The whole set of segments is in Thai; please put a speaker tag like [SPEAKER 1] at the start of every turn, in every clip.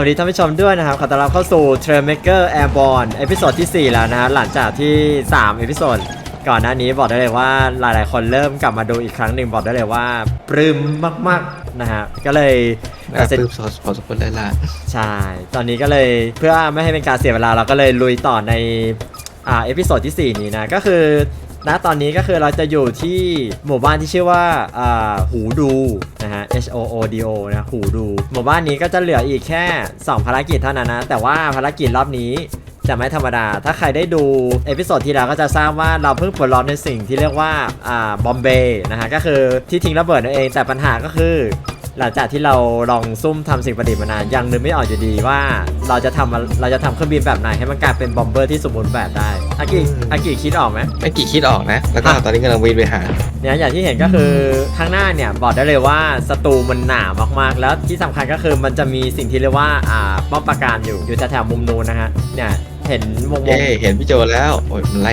[SPEAKER 1] สวัสดีท่านผู้ชมด้วยนะครับ ขอต้อนรับเข้าสู่ Trail Maker Airborne เอพิโซดที่ 4 แล้วนะฮะหลังจากที่ 3 เอพิโซดก่อนหน้านี้บอกได้เลยว่าหลายๆ คนเริ่มกลับมาดูอีกครั้งหนึ่งบอกได้เลยว่าปลื้มมากๆนะฮะก็เลย
[SPEAKER 2] น่าปลื้มสพอสมควรเลยล่ะ
[SPEAKER 1] ใช่ ตอนนี้ก็เลยเพื่อไม่ให้เป็นการเสียเวลาเราก็เลยลุยต่อในอ่าเอพิโซดที่ 4 นี้นะ ก็คือ ณตอนนี้ก็คือเราจะอยู่ที่หมู่บ้านที่ชื่อว่าหูดูนะฮะ H O O D O นะหูดู หมู่บ้านนี้ก็จะเหลืออีกแค่ 2 ภารกิจเท่านั้นนะ แต่ว่าภารกิจรอบนี้จะไม่ธรรมดา ถ้าใครได้ดูเอพิโซดที่แล้วก็จะทราบว่าเราเพิ่งปลดล็อกในสิ่งที่เรียกว่าอ่าบอมเบย์นะฮะ ก็คือที่ทิ้งระเบิดนั่นเอง แต่ปัญหาก็คือ หลังจากที่เราลองซุ่มทำสิ่งประดิษฐ์มานานยังนึกไม่ออกอยู่ดีว่าเราจะทำเราจะทำเครื่องบินแบบไหนให้มันกลายเป็นบอมเบอร์ที่สมบูรณ์แบบได้อากิอากิคิดออกไหม
[SPEAKER 2] ไม่กี่คิดออกนะ แล้วก็
[SPEAKER 1] อะ
[SPEAKER 2] ตอนนี้กำลังวิ่งไปหา
[SPEAKER 1] เนี่ยอย่างที่เห็นก็คือข้างหน้าเนี่ยบอกได้เลยว่าศัตรูมันหนามากๆ แล้วที่สำคัญก็คือมันจะมีสิ่งที่เรียกว่าอ่าป้อมปราการอยู่อยู่แถวๆมุมนู้นนะฮะเนี่ยเห็นวงว
[SPEAKER 2] เอ้
[SPEAKER 1] ง
[SPEAKER 2] เห็นพี่โจแล้วโอ้ยมันไล่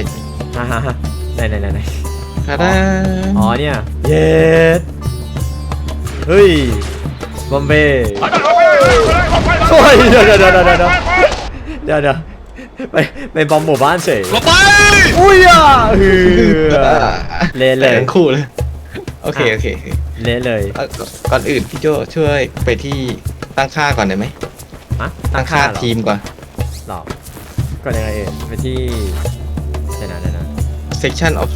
[SPEAKER 1] อ่าฮะไหนไหนไหนไหน
[SPEAKER 2] คาดา
[SPEAKER 1] อ๋อเนี่ยเย็ด เฮ้ยบอมเบย์โอ้ยเดี๋ยวเดี๋ยวเดี๋ยวเดี๋ยวเดี๋ยวเดี๋ยวเดี๋ยวไปไปบอมหมู่บ้านเฉย
[SPEAKER 3] หลบไป
[SPEAKER 1] อุ้ยอะเฮือเละเลย
[SPEAKER 2] ทั้งคู่เลยโอเคโอเคโอเค
[SPEAKER 1] เละเลย
[SPEAKER 2] เอาก่อนอื่นพี่โจช่วยไปที่ตั้งค่าก่อนได้ไหม
[SPEAKER 1] ฮะ
[SPEAKER 2] ตั้งค่า
[SPEAKER 1] เหรอ
[SPEAKER 2] ทีมก่อน
[SPEAKER 1] หรอก็ยังไงเอ่ยไปที่เดี๋ยวนะเดี๋ยวนะ
[SPEAKER 2] section of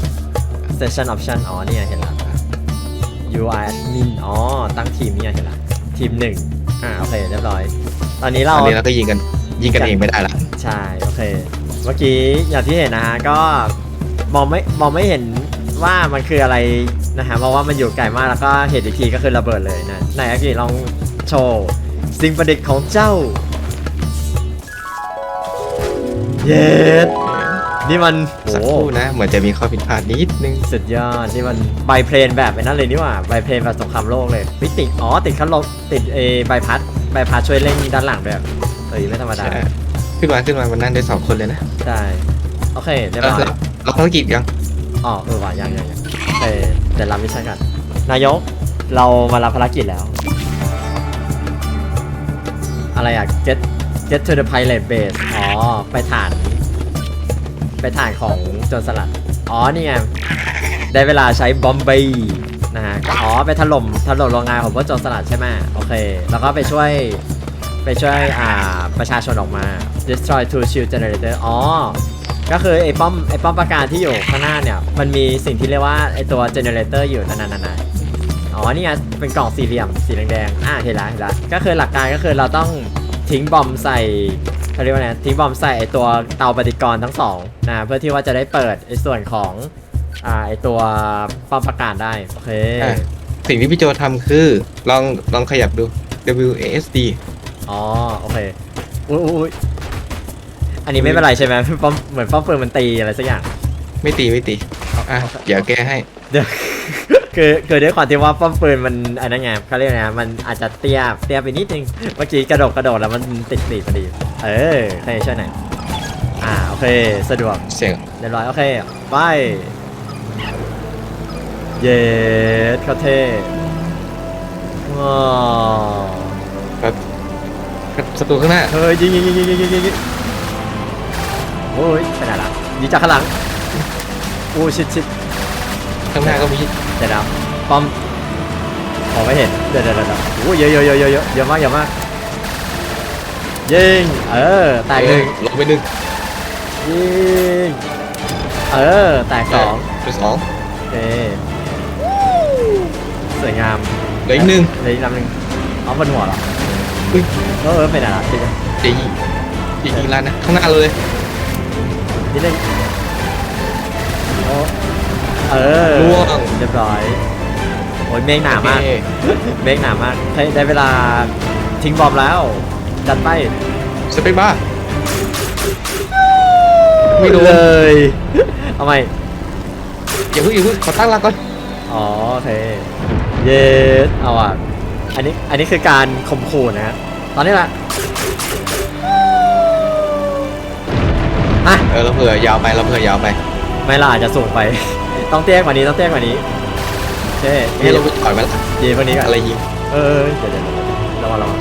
[SPEAKER 1] session option อ๋อเนี่ยเห็นแล้ว UI admin อ๋อ ตั้งทีมเนี่ยเห็นแล้วทีมหนึ่งอ่าโอเคเรียบร้อย ตอนนี้
[SPEAKER 2] ต
[SPEAKER 1] เรา
[SPEAKER 2] อนนี้เราก็ยิงกัน ยิงกันเองไม่ได้ละ
[SPEAKER 1] ใช่โอเค เมื่อกี้อย่างที่เห็นนะฮะก็มองไม่มองไม่เห็นว่ามันคืออะไรนะฮะเพราะว่ามันอยู่ไกลมากแล้วก็เห็นอีกทีก็คือระเบิดเลยนะไหนอากิลองโชว์สิ่งประดิษฐ์ของเจ้า เย็ด นี่มัน
[SPEAKER 2] สัก
[SPEAKER 1] โอ้
[SPEAKER 2] ครู่นะ เหมือนจะมีข้อผิดพลาดนิดนึง
[SPEAKER 1] สุดยอด นี่มันใบเพลนแบบไอ้นั่นเลยนี่หว่าใบเพลนแบบสงครามโลกเลยวิติดอ๋อติดคันลบติดเอใบพัดใบพัดช่วยเร่งด้านหลังด้วยเฮ้ยไม่ธรรมดา
[SPEAKER 2] ใช่ ขึ้นมาขึ้นมามันนั่งได้สองคนเลยนะ
[SPEAKER 1] ได้โอเคเรียบ
[SPEAKER 2] เรา
[SPEAKER 1] ร้อย
[SPEAKER 2] เราภารกิจยัง
[SPEAKER 1] อ๋อเออว่ะยังยังยังเออเดี๋ยวรับมิชชั่นกัน นายก เรามารับภารกิจแล้ว อะไรอะ get get to the pilot base อ๋อ ไปฐาน ไปฐานของโจรสลัด อ๋อนี่ไงได้เวลาใช้บอมบีนะฮะก็อ๋อไปถล่มถล่มโรงงานของพวกโจรสลัดใช่ไหมโอเค แล้วก็ไปช่วยไปช่วยอ่าประชาชนออกมา destroy two shield generator อ๋อ ก็คือไอ้ป้อมไอ้ป้อมปราการที่อยู่ข้างหน้าเนี่ย มันมีสิ่งที่เรียกว่าไอ้ตัว generator อยู่นั่นๆๆอ๋อนี่ไงเป็นกล่องสี่เหลี่ยมสีแดงๆอ่าเห็นล้วเห็นล้วก็คือหลักการก็คือเราต้องทิ้งบอมใส่ เขาเรียกว่าไงทิ้งบอมใส่ไอ้ตัวเตาปฏิกรณ์ทั้งสองนะเพื่อที่ว่าจะได้เปิดไอ้ส่วนของอ่าไอ้ตัวป้อมปราการได้โอเค
[SPEAKER 2] อะสิ่งที่พี่โจทำคือลองลองขยับดู WASD
[SPEAKER 1] อ๋อโอเคอุ้ยอุ๊ยอันนี้ไม่เป็นไรใช่ไหมป้อมเหมือนป้อมปืนมันตีอะไรสักอย่าง
[SPEAKER 2] ไม่ตีไม่ตีอะเดี๋ยวแก้ให้
[SPEAKER 1] เดี๋ยวคือคือด้วยความที่ว่าป้อมปืนมันอันนั้นไงเขาเรียกไงมันอาจจะเตี้ยเตี้ยไปนิดนึงเมื่อกี้กระโดดกระโดดแล้วมันติดปีกพอดี เออโอเคช่ไหนอ่าโอเคสะดวก
[SPEAKER 2] เสียง
[SPEAKER 1] เรียบร้อยโอเคไปเยสคาเท่ว้าว
[SPEAKER 2] ครับครับศัตรูข้างหน้า
[SPEAKER 1] เฮ้ยยิงยิงยิงยิงยิงยิงโอ้ยขนาดละยิงจากข้างหลังโอ้ชิดชิด
[SPEAKER 2] ข้างหน้าก็มี
[SPEAKER 1] เดี๋ยวนป้อมมองไม่เห็นเดี๋ยวเดี๋ยวเดี๋ยวโอ้เยอะเยอะเยอะเยอะเยอะมากเยอะมาก ยิง เออ แตกหนึ่ง
[SPEAKER 2] ลงไปหนึ่ง
[SPEAKER 1] ยิง เออ แตกสอง
[SPEAKER 2] ไปสอง
[SPEAKER 1] โอเคสวยงาม
[SPEAKER 2] เหลืออีกหนึ่ง
[SPEAKER 1] เหลยอีกลำหนึ่งเอาบนหัวเหรอ
[SPEAKER 2] อุ๊ย
[SPEAKER 1] เออเออเป็นอะไรล่ะนิดนึง
[SPEAKER 2] เดี๋ยวยิงยิงยิงลันนะข้างหน้าเลย
[SPEAKER 1] นิดนึงโอ้เออ
[SPEAKER 2] ล่วง
[SPEAKER 1] เรียบร้อยโอ้ยเมฆหนามาก
[SPEAKER 2] โอเค
[SPEAKER 1] เมฆหนามากให้ได้เวลาทิ้งบอมแล้ว จัดไป
[SPEAKER 2] สเปคบ้าร์ไม่โดน
[SPEAKER 1] เลย เอาไหม
[SPEAKER 2] อย่าเพิ่งอย่าเพิ่งขอตั้งหลักก่อน
[SPEAKER 1] อ๋อโอเค เยสเอาอะ อันนี้ อันนี้คือการข่มขู่นะฮะตอนนี้แหละอะ
[SPEAKER 2] เออเราเผื่อยาวไปเราเผื่อยาวไป
[SPEAKER 1] ไม่ล่ะอาจจะสูงไป ต้องเตี้ยกว่านี้ ต้องเตี้ยกว่านี้โอเค
[SPEAKER 2] นี่เราไปถอยมาละ
[SPEAKER 1] ยีพวกนี้ก่อน
[SPEAKER 2] อะไรยิง
[SPEAKER 1] เออเดี๋ยวเดี๋ยวเดี๋ยวระวังระวัง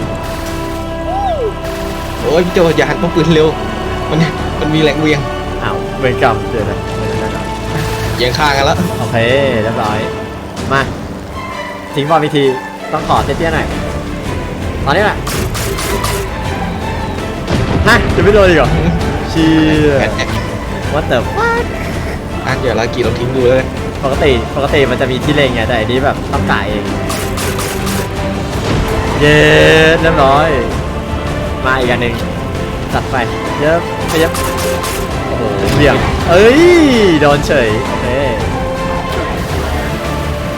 [SPEAKER 2] โอ้ยพี่โจอย่าหันป้อมปืนเร็ว มันมันมีแรงเวียง
[SPEAKER 1] อ้าวเวรกรรมเดี๋ยวนะเดี๋ยวนะเดี๋ยวนะ
[SPEAKER 2] เยียงข้างกันแล้ว
[SPEAKER 1] โอเคเรียบร้อย มาทิ้งบอลพิธีต้องขอเตี้ยๆหน่อยตอนนี้แหละฮะจะไม่โดนอีกเหรอเชีย
[SPEAKER 2] แอนแอน
[SPEAKER 1] ว่าแต่
[SPEAKER 2] อะเดี๋ยวลากีเราทิ้งดูเลย
[SPEAKER 1] ปกติปกติมันจะมีที่เล็งไงแต่อันนี้แบบต้องกะเอง เย้เรียบร้อย มาอีกอันหนึ่งจัดไปเยอะไปเยอะโอ้โหเบี่ยงเอ้ยโดนเฉยโอเค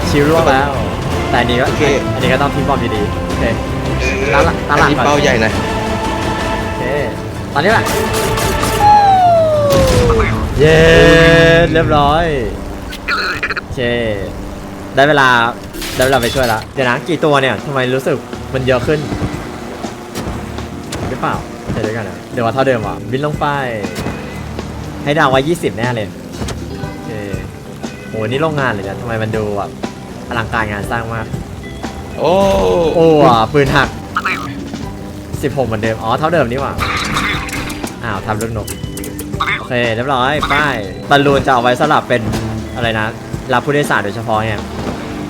[SPEAKER 1] ชิวร่วงแล้ว แต่อันนี้ก็อันนี้ก็ต้องทิ้งบอมดีๆโอเค ตามหลังตามหลัง
[SPEAKER 2] อันนี้
[SPEAKER 1] ก่อน
[SPEAKER 2] เป้าใหญ่หน่อย
[SPEAKER 1] โอเคตอนนี้แหละเย้เรียบร้อยโอเคได้เวลาได้เวลาไปช่วยแล้วเดี๋ยวนะกี่ตัวเนี่ยทำไมรู้สึกมันเยอะขึ้นหรือ เปล่าเดี๋ยวด้วยกันนะเดี๋ยวว่าเท่าเดิมอะบินลงไป ให้ดาวไว้20 แน่เลยโอเคโหนี่โรงงานเลยนะทำไมมันดูแบบอลังการงานสร้างมาก
[SPEAKER 2] โอ้
[SPEAKER 1] โอ้อะปืนหัก 16 เหมือนเดิม อ๋อ เท่าเดิมนี่หว่าอ้าวทำลูกนก โอเค เรียบร้อยป้ายบอลลูนจะเอาไว้สลับเป็นอะไรนะ รับผู้โดยสารโดยเฉพาะเนี่ย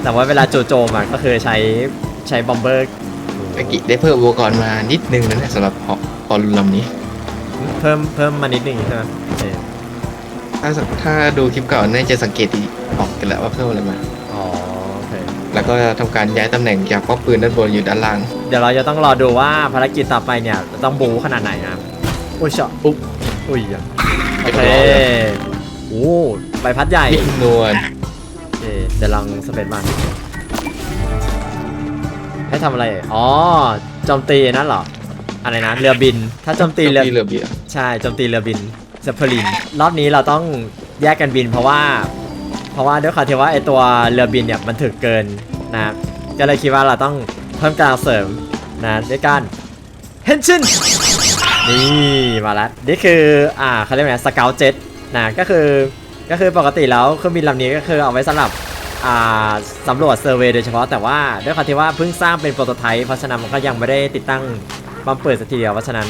[SPEAKER 1] แต่ว่าเวลาโจโจมอะก็คือใช้ใช้บอมเบอร์
[SPEAKER 2] เมื่อกี้ได้เพิ่มอุปกรณ์มานิดนึงนะเนี่ยสำหรับพอพอรุนลำนี้
[SPEAKER 1] เพิ่มเพิ่มมานิดนึงใช่ไหมโอเค
[SPEAKER 2] ถ้าสักถ้าดูคลิปเก่าน่าจะสังเกตดีออกกันแล้วว่าเพิ่มอะไรมา
[SPEAKER 1] อ๋อโอเค
[SPEAKER 2] แล้วก็ทำการย้ายตำแหน่งจากป้อมปืนด้านบนอยู่ด้านล่าง
[SPEAKER 1] เดี๋ยวเราจะต้องรอดูว่าภารกิจต่อไปเนี่ยต้องบูขนาดไหนนะอุ้ยเชาะอุ๊บอุ้ยอะ
[SPEAKER 2] ไม่
[SPEAKER 1] โอ
[SPEAKER 2] พ
[SPEAKER 1] เค
[SPEAKER 2] อเลย
[SPEAKER 1] โอ้ใบพัดใหญ่
[SPEAKER 2] นิ่มนวล
[SPEAKER 1] โอเคเดี๋ยวลองสเปซมัน ให้ทำอะไร อ๋อโจมตีนั่นเหรอ อะไรนะ เรือบิน ถ้าโจมตีเรือ
[SPEAKER 2] เรือเบียร์
[SPEAKER 1] ใช่โจมตีเรือบินเซปเปอริน รอบนี้เราต้องแยกกันบินเพราะว่า เพราะว่าด้วยความที่ว่าไอตัวเรือบินเนี่ยมันถึกเกินนะ ก็เลยคิดว่าเราต้องเพิ่มการเสริมนะด้วยการเฮนชินนี่มาแล้ว นี่คืออ่าเขาเรียกว่าไงสเกลเจ็ตนะ ก็คือ ก็คือปกติแล้วเครื่องบินลำนี้ก็คือเอาไว้สำหรับอ่า สำรวจเซอร์เวย์โดยเฉพาะแต่ว่าด้วยความที่ว่าเพิ่งสร้างเป็นโปรโตไทป์เพราะฉะนั้นมันก็ยังไม่ได้ติดตั้งปั๊มเปิดสักทีเดียวเพราะฉะนั้น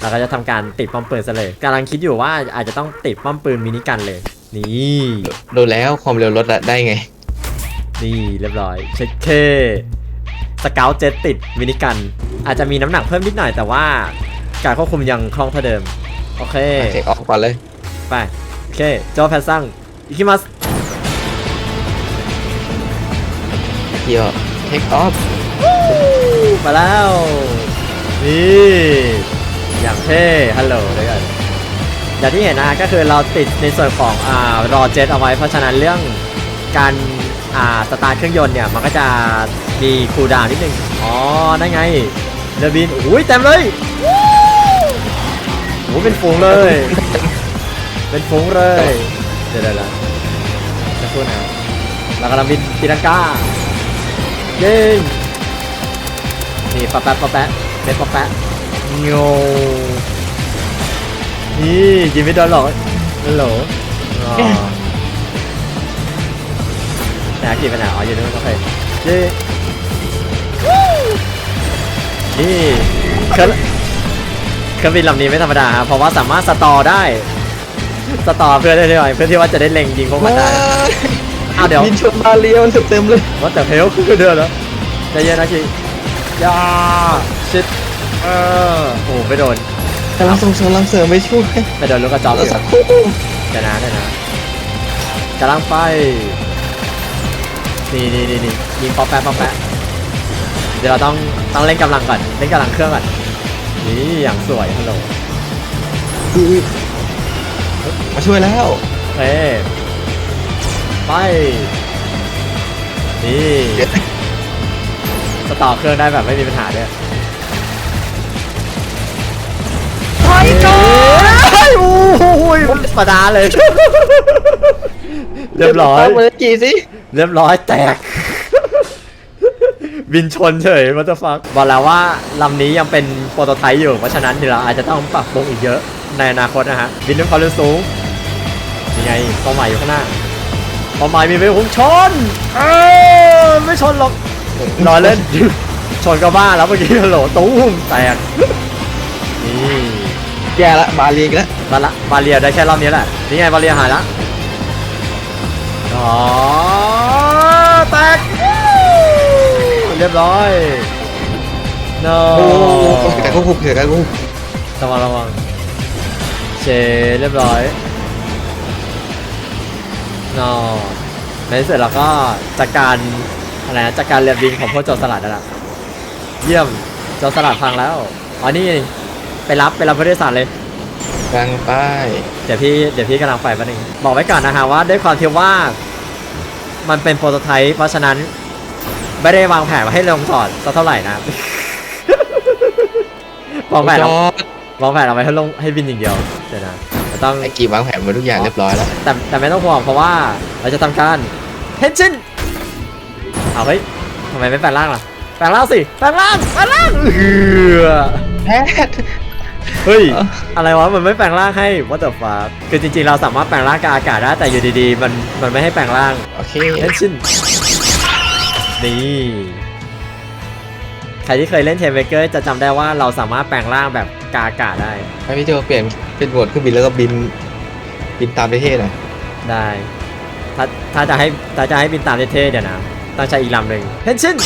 [SPEAKER 1] เราก็จะทำการติดป้อมปืนซะเลยกำลังคิดอยู่ว่าอาจจะต้องติดป้อมปืนมินิกันเลย นี่
[SPEAKER 2] ดูแล้วความเร็วลดได้ไง
[SPEAKER 1] นี่เรียบร้อยเช็คเคสเกลเจ็ตติดมินิกัน อาจจะมีน้ำหนักเพิ่มนิดหน่อยแต่ว่าการควบคุมยังคล่องเท่าเดิมโอเค
[SPEAKER 2] เทคออฟก่อนเลย
[SPEAKER 1] ไปโอเคโจแพสซังอิคิมัส
[SPEAKER 2] เที่ยวเทคออฟ
[SPEAKER 1] มาแล้ว นี่ อย่างเท่ฮัลโหลด้วยกันอย่างที่เห็นนะก็คือเราติดในส่วนของอ่ารอเจ็ตเอาไว้ เพราะฉะนั้นเรื่องการอ่าสตาร์ทเครื่องยนต์เนี่ย มันก็จะมีคูลดาวน์นิดนึง อ๋อ นั่นไงเรือบินอุ้ยเต็มเลยโอ้เป็นฝูงเลย เป็นฝูงเลย เดี๋ยวเดี๋ยวเดี๋ยวจะพูดนะเรากำลังบินตีลังกา เย้นี่ปะแปะปะแปะเป็นปะแปะโยนี่ยิงไม่โดนหรอกฮัลโหลอ๋อไหนอากี่ไปไหนอ๋ออยู่นู่นโอเคเย้นี่เครื่องเครื่องบินลำนี้ไม่ธรรมดาครับเพราะว่าสามารถสตอได้ สตอเพื่อได้ด้วยเพื่อที่ว่าจะได้เล็งยิงพวกมันได้ อ้าวเดี๋ยว
[SPEAKER 2] บินชนมาเรียวมันเต็มๆเลย
[SPEAKER 1] ว่าแต่เพลคือเดือนแล้วใจเย็นนะคิยาชิดเออโอ้ไม่โดน
[SPEAKER 2] กำลังส่งกำลังเสริมไปช่วย
[SPEAKER 1] ไม่โดนลูกกระจอกอ
[SPEAKER 2] แล้ว
[SPEAKER 1] ยู่
[SPEAKER 2] สักครู่
[SPEAKER 1] เดี๋ยวนะเดี๋ยวนะกำลังไปนี่นี่นี่นี่ยิงป๊อปแป๊ะป๊อปแป๊ะเดี๋ยวเราต้องต้องเล่นกำลังก่อนเล่นกำลังเครื่องก่อนนี่อย่างสวยฮัลโหล
[SPEAKER 2] อุ๊ยมาช่วยแล้ว
[SPEAKER 1] เฮ้ ไปนี่สต่อเครื่องได้แบบไม่มีปัญหาด้วย
[SPEAKER 2] ไปก่อน
[SPEAKER 1] โอ้ยประดาเลย เรียบร้อย
[SPEAKER 2] เมื่อกี้สิ
[SPEAKER 1] เรียบร้อยแตก บินชนเฉยวัตฟักบอกแล้วว่าลำนี้ยังเป็นโปรโตไทป์อยู่ เพราะฉะนั้นเดี๋ยวเราอาจจะต้องปรับปรุงอีกเยอะในอนาคตนะฮะ บินด้วยความเร็วสูงยังไงเป้าหมายอยู่ข้างหน้า เป้าหมายมีไปพุ่งชนเออไม่ชนหรอกรอเล่นชนก็บ้าแล้วเมื่อกี้ฮัลโหลตุ้มแตกนี่
[SPEAKER 2] แย่ละบาเรียกแล้ว
[SPEAKER 1] บาละบาเรียได้แค่รอบนี้แหละนี่ไงบาเรียหายละอ๋อแตกเรียบร้อย no
[SPEAKER 2] โอ้แต่ก็คุกเถื่อนก็คุก
[SPEAKER 1] ระวังระวังเชเรียบร้อย no ในที่สุดเราก็จัดการอะไรนะจัดการเรือบินของพวกโจรสลัดนั่นแหละเยี่ยมโจรสลัดพังแล้วอ๋อนี่ไปรับไปรับผู้โดยสารเลย
[SPEAKER 2] กลางป้าย
[SPEAKER 1] เดี๋ยวพี่เดี๋ยวพี่กำลังไปแป๊บนึงบอกไว้ก่อนนะฮะว่าด้วยความที่ว่า มันเป็นโปรโตไทป์เพราะฉะนั้น ไม่ได้วางแผนมาให้ลงจอดสักเท่าไหร่นะวางแผน
[SPEAKER 2] จ
[SPEAKER 1] เอา
[SPEAKER 2] อด
[SPEAKER 1] วางแผนเอาไว้ให้ลงให้บินอย่างเดียวเดี๋ยวนะเรา ต้อง
[SPEAKER 2] ไอ้กีวางแผนมาทุกอย่างเรียบร้อยแล้ว
[SPEAKER 1] แต่แต่ไม่ต้องห่วงเพราะว่าเราจะทำการเฮนชินเอาเฮ้ยทำไมไม่แปลงร่างล่ะแปลงร่างสิแปลงร่างแปลงร่างเฮือ
[SPEAKER 2] แพทย์
[SPEAKER 1] เฮ้ย
[SPEAKER 2] เอ้า
[SPEAKER 1] อะไรวะมันไม่แปลงร่างให้ what the fuck คือจริงๆเราสามารถแปลงร่างกับอากาศได้แต่อยู่ดีๆ มันมันไม่ให้แปลงร่าง
[SPEAKER 2] โอเค
[SPEAKER 1] เล่นชินนี่ใครที่เคยเล่นเทมเบเกอร์จะจำได้ว่าเราสามารถแปลงร่างแบบ กาอากาศได้
[SPEAKER 2] ให้พี่โจเปลี่ยนเป็นโหมดเครื่องบินแล้วก็บิน บินตามประเทศหน่อย
[SPEAKER 1] ได้ ถ้าถ้าจะให้ถ้าจะให้บินตามเท่ๆเดี๋ยวนะต้องใช้อีกลำหนึ่งเฮนชิน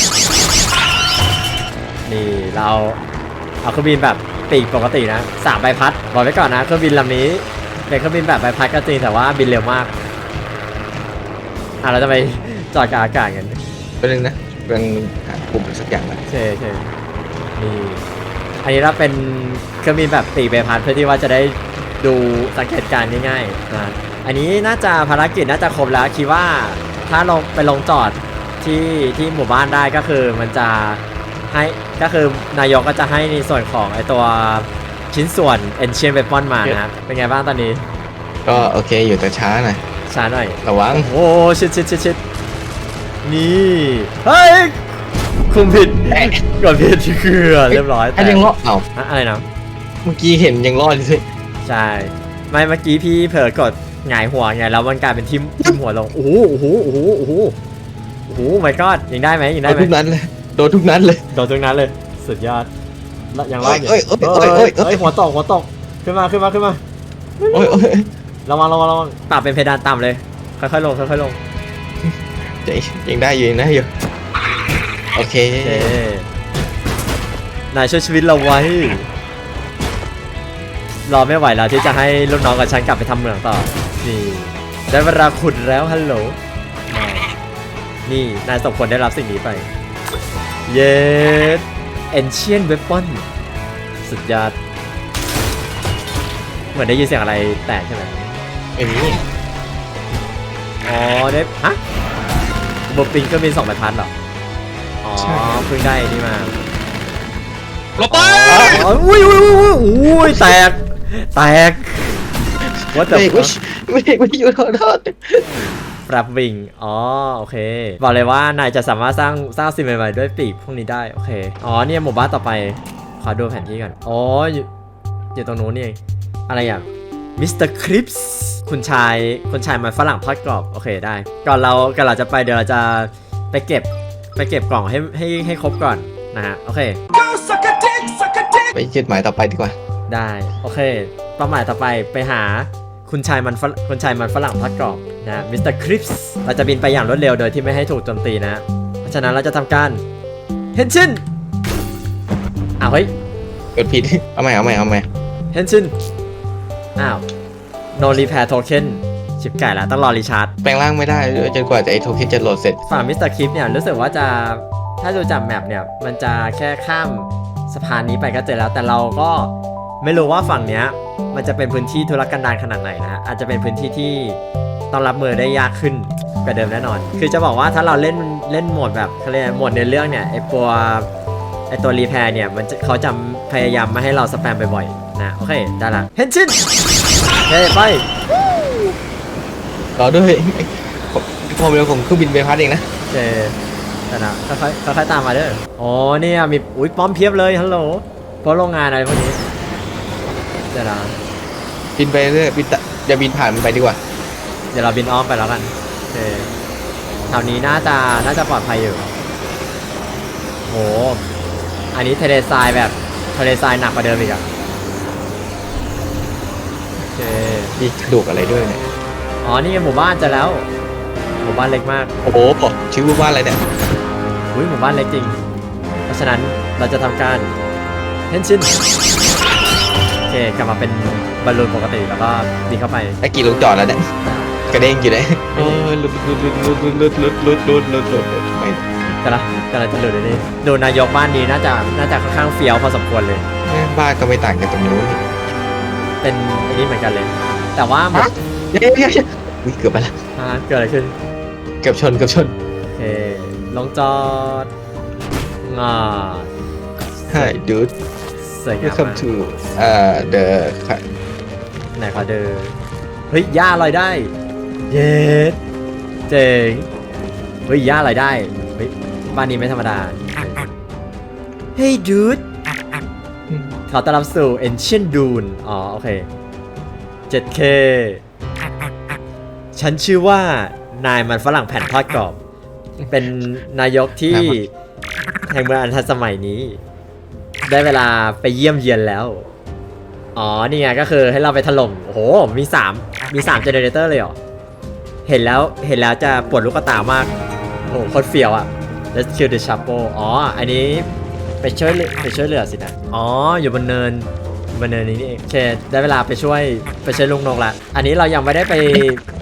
[SPEAKER 1] นี่เราเอาเครื่องบินแบบปีกปกตินะสามใบพัดบอกไว้ก่อนนะเครื่องบินลำนี้เป็นเครื่องบินแบบใบพัดก็จริงแต่ว่าบินเร็วมากอะเราจะไปจอดกลางอากาศกัน
[SPEAKER 2] เป็นนึงนะเป็นหาปุ่มสักอย่างนะ
[SPEAKER 1] โอเคโอเคนี่ อันนี้เราเป็นเครื่องบินแบบปีกใบพัดเพื่อที่ว่าจะได้ดูสังเกตการณ์ง่ายๆนะอันนี้น่าจะภารกิจน่าจะครบแล้วคิดว่าถ้าลงไปลงจอดที่ที่หมู่บ้านได้ก็คือมันจะให้ก็คือนายกก็จะให้ในส่วนของไอตัวชิ้นส่วน Ancient Weapon มานะครับเป็นไงบ้างตอนนี้
[SPEAKER 2] ก็โอเคอยู่แต่ช้าหน่อย
[SPEAKER 1] ช้าหน่อย
[SPEAKER 2] ระวัง
[SPEAKER 1] โอ้ชิดชิดชิดชิดนี่ เฮ้ย คุมผิดกดผิดคือเรียบร้อย
[SPEAKER 2] อันยังรอดเอ้า
[SPEAKER 1] อะอะไรนะ
[SPEAKER 2] เมื่อกี้เห็นยังรอดเลย
[SPEAKER 1] ใช่ไม่เมื่อกี้พี่เผลอกดหงายหัวไงแล้วมันกลายเป็นทิมทิมหัวลงโอ้โหโอ้โหโอ้โหโอ้โหโอ้โห my god ยิงได้ไหมยิง
[SPEAKER 2] โด
[SPEAKER 1] ได้
[SPEAKER 2] น
[SPEAKER 1] ไหม
[SPEAKER 2] ทุกนั้นเลยโดนทุกนั้นเลย
[SPEAKER 1] โดนตรงนั้นเลยสุดยอดแล้วยังรอดอยู่
[SPEAKER 2] เอ้ยเอ้ยเอ้ยเอ้ยเอ้ย
[SPEAKER 1] เอ้ยหัวตกหัวตกขึ้นมาขึ้นมาขึ้นมา
[SPEAKER 2] โอ้ยโอ้ย
[SPEAKER 1] ระวังระวังระวังปรับเป็นเพดานต่ำเลยค่อยๆลงค่อยๆลง
[SPEAKER 2] ใจยังได้อยู่ยังได้อยู่ โอเค
[SPEAKER 1] โอเคนายช่วยชีวิตเราไว้ รอไม่ไหวแล้วที่จะให้ลูกน้องกับฉันกลับไปทำเหมืองต่อ นี่ ได้เวลาขุดแล้วฮัลโหลนายนี่ นายสมควรได้รับสิ่งนี้ไป เยส Ancient Weapon สุดยอด เหมือนได้ยินเสียงอะไรแตกใช่ไหม
[SPEAKER 2] ไอ้นี่
[SPEAKER 1] อ๋อได้ฮะบปิงก็มีสองใบพัดเหรอ อ๋อเพิ่งได้นี่มา
[SPEAKER 2] ลบไป
[SPEAKER 1] อ๋ออุ้ยอุ้ยอุ้ยอุ้ยอุ้ยแตกแตก What the
[SPEAKER 2] ไม่
[SPEAKER 1] fuck
[SPEAKER 2] ไม่ไม่อยู่ขอโทษ
[SPEAKER 1] ปรับวิงอ๋อ โอเค บอกเลยว่านายจะสามารถสร้างสร้างสิ่งใหม่ๆด้วยปีกพวกนี้ได้ โอเค อ๋อ เนี่ยหมู่บ้านต่อไป ขอดูแผนที่ก่อน อ๋อ อยู่อยู่ตรงนู้นนี่เอง อะไรอย่างมิสเตอร์คริปส์คุณชาย คุณชายมันฝรั่งทอดกรอบ โอเค ได้ ก่อนเราก่อนเราจะไปเดี๋ยวเราจะไปเก็บ ไปเก็บกล่องให้ให้ให้ครบก่อนนะฮะโอเค
[SPEAKER 2] ไปจุดหมายต่อไปดีกว่า
[SPEAKER 1] ได้โอเคเป้าหมายต่อไปไปหาคุณชายมันฝรั่งคุณชายมันฝรั่งทอดกรอบนะมิสเตอร์คริปส์เราจะบินไปอย่างรวดเร็วโดยที่ไม่ให้ถูกโจมตีนะ เพราะฉะนั้นเราจะทำการเฮนชินอ้าวเฮ้ย
[SPEAKER 2] กดผิดเอาใหม่เอาใหม่เอาใหม่
[SPEAKER 1] เฮนชินอ้าว no repair token ชิบไก่แล้วต้องรอรีชาร์จ
[SPEAKER 2] แปลงร่างไม่ได้ด้วยจนกว่าจะไอโทเค็นจะโหลดเสร็จ
[SPEAKER 1] ฝั่งมิสเตอร์คริปเนี่ยรู้สึกว่าจะถ้าดูจากแมปเนี่ยมันจะแค่ข้ามสะพานนี้ไปก็เจอแล้วแต่เราก็ไม่รู้ว่าฝั่งเนี้ยมันจะเป็นพื้นที่ธุรกันดารขนาดไหนนะฮะอาจจะเป็นพื้นที่ที่ต้องรับมือได้ยากขึ้นกว่าเดิมแน่นอน คือจะบอกว่าถ้าเราเล่นเล่นโหมดแบบเขาเรียกอะไรโหมดในเรื่องเนี่ยไอตัวไอตัวรีแพร์เนี่ยมันจะเขาจะพยายามไม่ให้เราสแปมบ่อยๆนะโอเคได้ละเฮนชินเฮ้ยไป
[SPEAKER 2] รอด้วยความเร็วของเครื่องบินใบพัดเองนะ
[SPEAKER 1] เจแต่นะค่อยๆค่อยๆตามมาเด้ออ๋อเนี่ยมีอุ้ยป้อมเพียบเลยฮัลโหลเพราะโรงงานอะไรพวกนี้เดี๋ยวนะ
[SPEAKER 2] บินไปเรื่อยบินตะอย่าบินผ่านมันไปดีกว่า
[SPEAKER 1] เดี๋ยวเราบินอ้อมไปแล้วกันโอเคแถวนี้น่าจะน่าจะปลอดภัยอยู่โหอันนี้ทะเลทรายแบบทะเลทรายหนักกว่าเดิมอีกอะเค
[SPEAKER 2] มีกระดูกอะไรด้วยเนี่ย
[SPEAKER 1] อ๋อ นี่ไงหมู่บ้านเจะแล้ว หมู่บ้านเล็กมาก
[SPEAKER 2] โอ้โหชื่อว่าอะไรเนี่ย
[SPEAKER 1] อุ้ยหมู่บ้านเล็กจริง เพราะฉะนั้นเราจะทำการเฮนชินโอเคกลับมาเป็นบอลลูนปกติแล้วก็ดีเข้าไป
[SPEAKER 2] ไอ้กี่ลงจอดแล้วเนี่ยกระเด้งอยู่เลยโอ้ยหลุดหลุดหลุดหลุดหลุดหลุดหลุดหลุดหลุดหลุดหลุดไม่
[SPEAKER 1] กำลังกำลังจะหลุดเลยนี่ดูนายกบ้านนี้น่าจะน่าจะค่อนข้างเฟี้ยวพอสมควรเลย
[SPEAKER 2] บ้านก็ไม่ต่างกันตรงนู้น
[SPEAKER 1] เป็นอันนี้เหมือนกันเลย แต่ว่าหมด
[SPEAKER 2] เดี๋ยเดี๋ยเดี๋ยอุ๊ยเกือบไปละ
[SPEAKER 1] อ่าเกิดอะไรขึ้น
[SPEAKER 2] เกือบชนเกือบชน
[SPEAKER 1] โอเคลองจอดงา
[SPEAKER 2] Hi dude
[SPEAKER 1] สวยงาม
[SPEAKER 2] welcome
[SPEAKER 1] มาก
[SPEAKER 2] to uh the
[SPEAKER 1] ไหนขอเดินเฮ้ยย่าลอยได้ เย็ดเจ๋งเฮ้ยย่าลอยได้เฮ้ยบ้านนี้ไม่ธรรมดาเฮ้ยดูดขอต้อนรับสู่ Ancient Dune อ๋อ โอเค 7K ฉันชื่อว่านายมันฝรั่งแผ่นทอดกรอบ เป็นนายกที่แห่งเมืองอันทันสมัยนี้ ได้เวลาไปเยี่ยมเยียนแล้ว อ๋อ นี่ไงก็คือให้เราไปถล่ม โอ้โห มี3มี3เจเนเรเตอร์เลยเหรอ เห็นแล้วเห็นแล้วจะปวดลูกตามาก โอ้โหโคตรเฟียวอะ Let's kill the chapo อ๋อ อันนี้ไปช่วยไปช่วยเหลือสินะ อ๋อ อยู่บนเนิน บนเนินนี้นี่เองโอเคได้เวลาไปช่วยไปช่วยลุงนกละ อันนี้เรายังไม่ได้ไป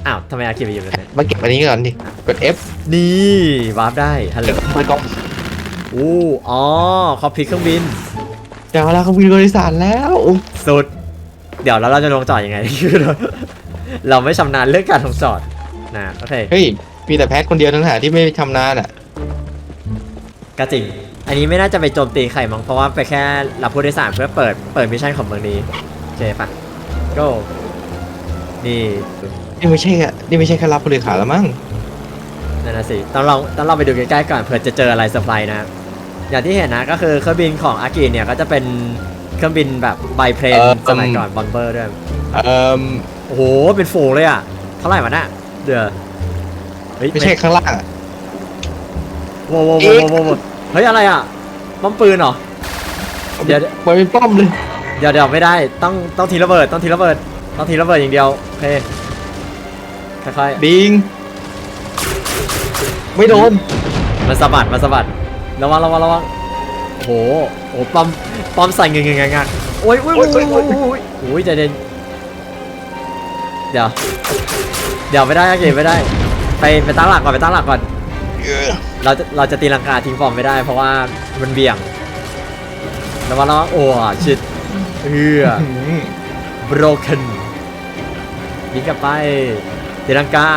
[SPEAKER 1] อ้าวทำไมอาคิไปอยู่แบบนี้
[SPEAKER 2] มาเก็บอันนี้ก่อนดิ กด F
[SPEAKER 1] นี่วาร์ปได้ฮัลโหล
[SPEAKER 2] เปิดกล้อง
[SPEAKER 1] อู้อ๋อเขาพลิกเครื่องบิน
[SPEAKER 2] แต่เวลาเขาบินบริษัทแล้วอุ๊ย
[SPEAKER 1] สุด เดี๋ยวแล้วเราจะลงจอดยังไง คือเราเราไม่ชำนาญเรื่องการลงจอดนะโอเค
[SPEAKER 2] เฮ้ย มีแต่แพทคนเดียวทั้งหาที่ไม่ชำนาญอะ
[SPEAKER 1] ก็จริง อันนี้ไม่น่าจะไปโจมตีใครมั้งเพราะว่าไปแค่รับผู้โดยสารเพื่อเปิดเปิดมิชชั่นของเมืองนี้โอเคปะ go นี่
[SPEAKER 2] นี่ไม่ใช่อะนี่ไม่ใช่แค่รับผู้โดยสารแล้วมั้ง
[SPEAKER 1] นั่นนะสิต้องลองต้องลองไปดูใกล้ๆก่อนเผื่อจะเจออะไรเซอร์ไพรส์นะอย่างที่เห็นนะก็คือเครื่องบินของอากิเนี่ยก็จะเป็นเครื่องบินแบบไบเพลนสมัยก่อนบอมเบอร์ด้วย
[SPEAKER 2] เอ่อ
[SPEAKER 1] โอ้โหเป็นฝูงเลยอะเท่าไหร่วะน่ะเดือเฮ้ย
[SPEAKER 2] ไม่ใช่ข้างล่างอะ
[SPEAKER 1] โว้โว้โว้โว้โว้โว้ เฮ้ยอะไรอะป้อมปืนเหรอ เดี๋ยว
[SPEAKER 2] มันเป็นป้อมเลย
[SPEAKER 1] เดี๋ยวเดี๋ยวไม่ได้ต้องต้องทีระเบิดต้องทีระเบิดต้องทีระเบิดอย่างเดียวโอเคค่อย
[SPEAKER 2] ดิงไม่โดน
[SPEAKER 1] ๆมันสะบัดมันสะบัดระวังระวังระวังโอ้โหโอ้โหป้อมป้อมใส่เงงเงงงักโอ้ยโอ้ยโอ้ยโอ้ยโอ้ยโอ้ยโอ้ยใจเย็นเดี๋ยวเดี๋ยวไม่ได้อาเกไม่ได้ ไปไปตั้งหลักก่อนไปตั้งหลักก่อน เราจะเราจะตีลังกาทิ้งฟอร์มไม่ได้เพราะว่ามันเบี่ยงแล้วว่าเราโอ้ชิดเฮือ broken บินกลับไปตีลังกา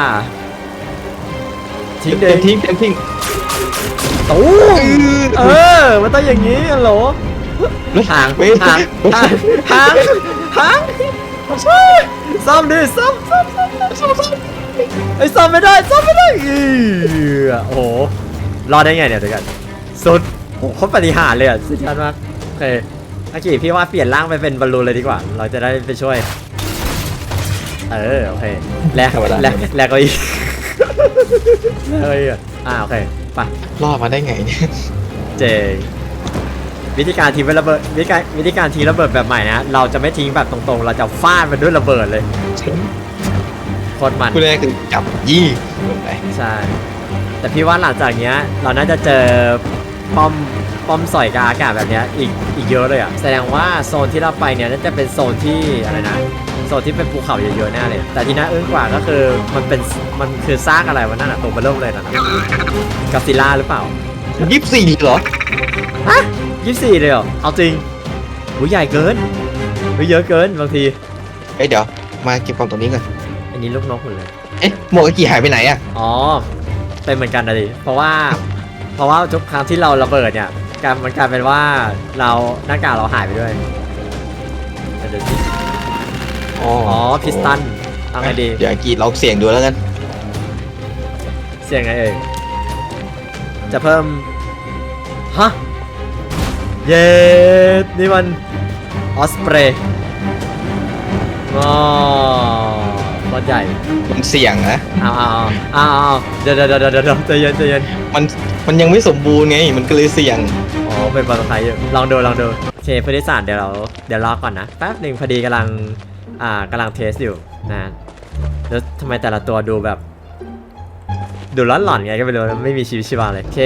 [SPEAKER 1] ทิ้งเด็
[SPEAKER 2] เต็
[SPEAKER 1] ก
[SPEAKER 2] มทิ้งเต็มทิ้ง
[SPEAKER 1] ตู้เออ มันต้องอย่างนี้ฮัลโหลหาง
[SPEAKER 2] เว้ย
[SPEAKER 1] หางหางหางหางซ่อมดิซ่อมซ่อมซ่อมซ่อมซ่อม ไอ้ยซ่อมไม่ได้ซ่อมไม่ได้อีโอ้โหรอดได้ไงเนี่ยเดี๋ยวกันสุดโอ้โหโคตรปฏิหารย์เลยอะสุดยอดมากโอเคอากิพี่ว่าเปลี่ยนร่างไปเป็นบอลลูนเลยดีกว่า เราจะได้ไปช่วย เออโอเคแลก
[SPEAKER 2] ธรรมดา
[SPEAKER 1] แลกแลกเก็อีกแลกเก้าอี้อะอ่าโอเคไป
[SPEAKER 2] รอดมาได้ไงเนี่ย
[SPEAKER 1] เจงวิธีการทิ้งระเบิดวิธีการวิธีการทิ้งระเบิดแบบใหม่นะเราจะไม่ทิ้งแบบตรงๆ เราจะฟาดมันด้วยระเบิดเลย โคตรมัน
[SPEAKER 2] ผู้แรกคือจับยี่ลงไป
[SPEAKER 1] ใช่ แต่พี่ว่าหลังจากเนี้ย เราน่าจะเจอป้อมป้อมสอยกบอากาศแบบเนี้ยอีกอีกเยอะเลยอะแสดงว่าโซนที่เราไปเนี่ยน่าจะเป็นโซนที่อะไรนะโซนที่เป็นภูเขาเยอะๆแน่เลย แต่ที่น่าอึ้งกว่าก็คือมันเป็นมันคือซากอะไรวะนั่นอะตัวเบลเริ่มเลยนะกาซิล่าหรือเปล่า
[SPEAKER 2] ยี่สิบสี่เหรอ
[SPEAKER 1] ฮะยี่สี่เลยเหรอเอาจริงหูใหญ่เกินหูเยอะเกินบางที
[SPEAKER 2] เอ้ยเดี๋ยวมาเก็บกล่องตรงนี้ก่อน
[SPEAKER 1] อันนี้ลูกนกหมดเลย
[SPEAKER 2] เอ๊ะหมวกไอ้กี่หายไปไหนอะ
[SPEAKER 1] อ๋อ เป็นเหมือนกันนะดิเพราะว่า เพราะว่าทุกครั้งที่เราระเบิดเนี่ยการมันกลายเป็นว่าเราหน้ากากเราหายไปด้วยเดี๋ยวสิ
[SPEAKER 2] อ๋อ
[SPEAKER 1] อ๋อพิสตันเอาไงดี
[SPEAKER 2] เดี๋ยวกี่ลองเสี่ยงดูแล้วกัน
[SPEAKER 1] เสียงไงเอ่ย จะเพิ่ม ฮะ เย้นี่มันออสเปรย์อ๋อ รถใหญ่
[SPEAKER 2] มันเสี่ยงนะ
[SPEAKER 1] เอาเอาเอาเอาเอาเดี๋ยวเดี๋ยวเดี๋ยวเดี๋ยวเดี๋ยวใจเย็นใจเย็น
[SPEAKER 2] มัน มันยังไม่สมบูรณ์ไง มันก็เลยเสี่ยง
[SPEAKER 1] อ๋อเป็นภาษาไทยอยู่ลองดูลองดูโอเคผู้โดยสารเดี๋ยวเราเดี๋ยวรอก่อนนะแป๊บหนึ่งพอดีกำลังอ่ากำลังเทสอยู่นะแล้วทำไมแต่ละตัวดูแบบ ดูร้อนหลอนไงก็ไม่รู้นะไม่มีชีวิตชีวาเลยโอเค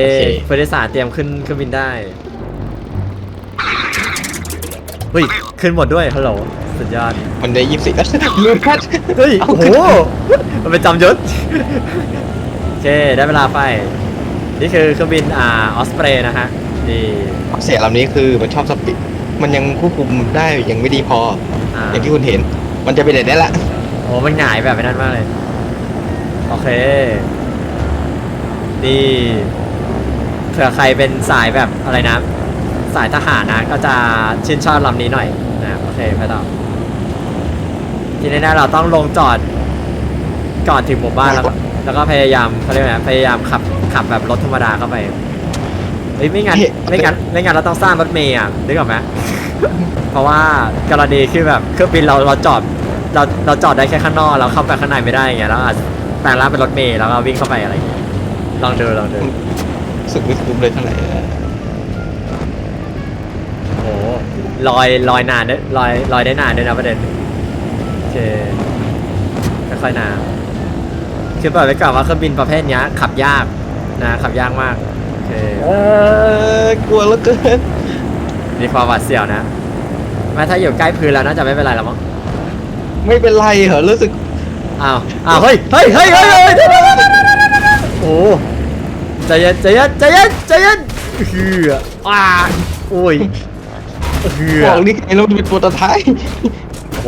[SPEAKER 1] ผู้โดยสารเตรียมขึ้นเครื่องบินได้เฮ้ยขึ้นหมดด้วยฮัลโหล สุดยอด
[SPEAKER 2] มันได้ยี่สิบลืมคัด
[SPEAKER 1] เฮ้ย โอ้โห มันเป็นจำยศโอเค ได้เวลาไปนี่คือเครื่องบินอ่าออสเปรย์นะฮะนี่
[SPEAKER 2] เสียลำนี้คือมันชอบสปีดมันยังควบคุมได้ยังไม่ดีพอ
[SPEAKER 1] อ่า
[SPEAKER 2] อย่างที่คุณเห็น มันจะไปไหนได้ละ
[SPEAKER 1] โอ้มันหงายแบบนั้นมากเลย โอเค นี่เผื่อใครเป็นสายแบบอะไรนะ สายทหารนะ ก็จะชื่นชอบลำนี้หน่อยนะโอเค ไปต่อ ทีนี้นะเราต้องลงจอดก่อนถึงหมู่บ้านแล้วก็แล้วก็พยายามเขาเรียกว่าไงพยายามขับขับแบบรถธรรมดาเข้าไปเฮ้ยไม่งั้นไม่งั้นไม่งั้นเราต้องสร้างรถเมย์อะนึกออกไหม เพราะว่ากรณีคือแบบเครื่องบินเราเราจอดเราเราจอดได้แค่ข้างนอกเราเข้าไปข้างในไม่ได้ไงแล้วอาจแปลงร่างเป็นรถเมล์แล้วก็วิ่งเข้าไปอะไรอย่างเงี้ยลองดูลองดู
[SPEAKER 2] รู้สึกไม่คุ้มเลยเท่าไหร่
[SPEAKER 1] โอ้โหลอยลอยนานด้วยลอยลอยได้นานด้วยนะประเด็นโอ เคค่อยๆนานคือบอกไว้ก่อนว่าเครื่องบินประเภทเนี้ยขับยากนะขับยากมากโอเค
[SPEAKER 2] เออกลัวแล้วเกิน
[SPEAKER 1] มีความหวาดเสียวนะแม้ถ้าอยู่ใกล้พื้นแล้วน่าจะไม่เป็นไรแล้วมั้ง
[SPEAKER 2] ไม่เป็นไรเหรอรู้สึก
[SPEAKER 1] อ้าวอ้าวเฮ้ยเฮ้ยเฮ้ยเฮ้ยเฮ้ยโอ้ใจเย็นใจเย็นใจเย็นใจเย็นเฮืออ้าโอ้ยเฮือ
[SPEAKER 2] บอกนี่ไงเราเป็นตัวตะท้าย
[SPEAKER 1] โอ้โห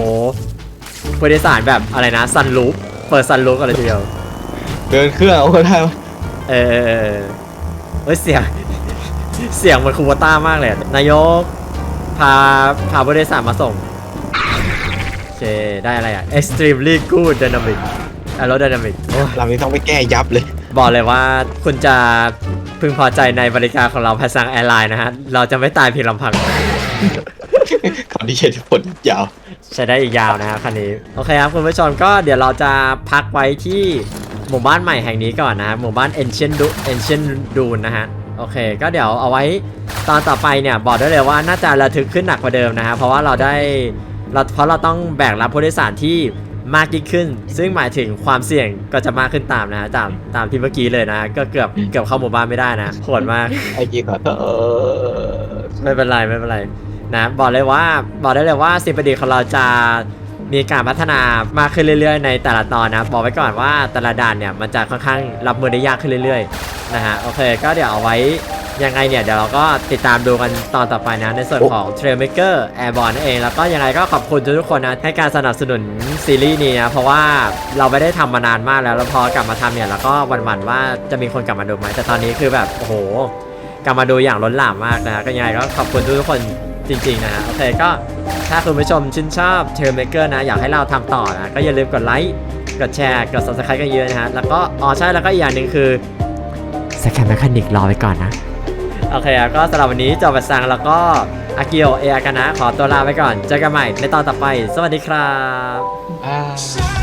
[SPEAKER 1] ผู้โดยสารแบบอะไรนะซันลูปเปิดซันลูปกันเลยทีเดียว
[SPEAKER 2] เดินเครื่องเอาก็ได้วะ
[SPEAKER 1] เออเออเออเฮ้ยเสียง เสียงเหมันคูวต้ามากเลยอะนายก พาพาผู้โดยสารมาส่งโอเคได้อะไรอะ extremely good dynamic aerodynamic โอ้ย
[SPEAKER 2] ลำนี้ต้องไปแก้ยับเลย
[SPEAKER 1] บอกเลยว่าคุณจะพึงพอใจในบริการของเราภาษาแอร์ไลน์นะฮะ เราจะไม่ตายเพียงลำพัง
[SPEAKER 2] ขอดีเหตุผลยาว
[SPEAKER 1] ใช้ได้อีกยาวนะฮะคันนี้ โอเคครับคุณผู้ชมก็เดี๋ยวเราจะพักไว้ที่หมู่บ้านใหม่แห่งนี้ก่อนนะครับหมู่บ้าน Ancient Du Ancient Dune นะฮะโอเค ก็เดี๋ยวเอาไว้ตอนต่อไปเนี่ยบอกได้เลยว่าน่าจะระทึกขึ้นหนักกว่าเดิมนะฮะเพราะว่าเราได้เราเพราะเราต้องแบกรับผู้โดยสารที่มากยิ่งขึ้น ซึ่งหมายถึงความเสี่ยงก็จะมากขึ้นตามนะฮะตามตามที่เมื่อกี้เลยนะฮะก็เกือบเกือบเข้าหมู่บ้านไม่ได้นะโหดมาก
[SPEAKER 2] ไอ้กี้ขอโทษ
[SPEAKER 1] ไม่เป็นไรไม่เป็นไร นะบอกเลยว่าบอกได้เลยว่าสิบประดิษฐ์ของเราจะมีการพัฒนามากขึ้นเรื่อยๆ ในแต่ละตอนนะบอกไว้ก่อนว่าแต่ละด่านเนี่ยมันจะค่อนข้างรับมือได้ยากขึ้นเรื่อยๆนะฮะโอเค ก็เดี๋ยวเอาไว้ยังไงเนี่ยเดี๋ยวเราก็ติดตามดูกันตอนต่อไปนะในส่วนของ Trailmaker Airborne นั่นเอง แล้วก็ยังไงก็ขอบคุณทุกๆคนนะให้การสนับสนุนซีรีส์นี้นะเพราะว่าเราไม่ได้ทำมานานมากแล้วแล้วพอกลับมาทำเนี่ยเราก็หวั่นๆว่าจะมีคนกลับมาดูไหมแต่ตอนนี้คือแบบโอ้โหกลับมาดูอย่างล้นหลามมากนะฮะก็ยังไงก็ขอบคุณทุกคน จริงๆนะฮะโอเคก็ถ้าคุณผู้ชมชื่นชอบเทอร์เมเกอร์นะ อยากให้เราทำต่อนะ ก็อย่าลืมกดไลค์กดแชร์กด subscribe กันเยอะนะฮะ แล้วก็อ๋อใช่แล้วก็อีกอย่างหนึ่งคือสแคมแมคานิกรอไว้ก่อนนะ โอเคก็สำหรับวันนี้จอบัสังแล้วก็อากิโอเออากานะขอตัวลาไปก่อน เจอกันใหม่ในตอนต่อไป สวัสดีครับ